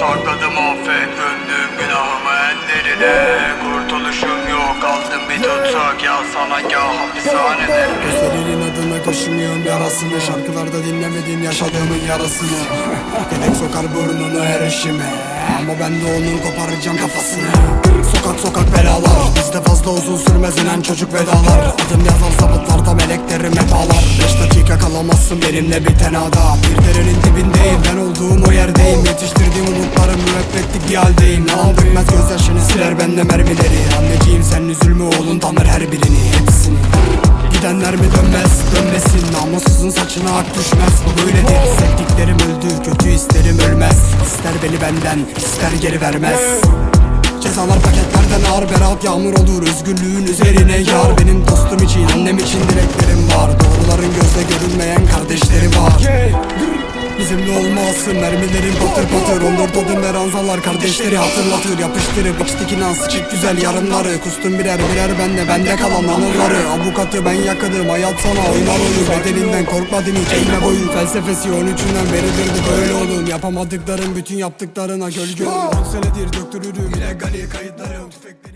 Sakladım affet gömdüm günahımı enlerine Kurtuluşum yok aldım bir tutsak ya sana ya hapishanede. Gözlerinin adına kaşımıyorum yarasını. Şarkılarda dinlemedin yaşadığımın yarasını. Dedek sokar burnunu her işime. Ama ben de onun koparacağım kafasını. Sokak sokak belalar. Bizde fazla uzun sürmez inen çocuk vedalar. Adım yazar sabıtlarda meleklerim kalamazsın benimle bir tenada Bir derenin dibindeyim ben olduğum o yerdeyim. Yetiştirdiğim umutlarım müebbetlik bir haldeyim. Yalan dökmez gözyaşını siler bende mermileri. Anneciğim sen üzülme oğlun tanır her birini hepsini. Gidenler mi dönmez dönmesin? Namussuzun saçına ak düşmez. Bu böyledir Sevdiklerim öldü kötü isterim ölmez. İster beni benden ister geri vermez. Cezalar paketlerden ağır berat yağmur olur Özgürlüğün üzerine yar. Benim dostum için annem için dileklerim var var Bizimle olmasın mermilerin patır patır. Ondurdadım ve ranzalar kardeşleri hatırlatır. Yapıştırıp içtik inan sıçık güzel yarınları. Kustum birer birer bende bende kalan anıları. Avukatı ben yakınım hayat sana oynar oyun. Bedelinden korkmadım hiç eğme boyun. Felsefesi 13'ünden beridir de böyle oğlum. Yapamadıkların bütün yaptıklarına gölge olur On senedir döktürürüm illegali kayıtlarım tüfekleri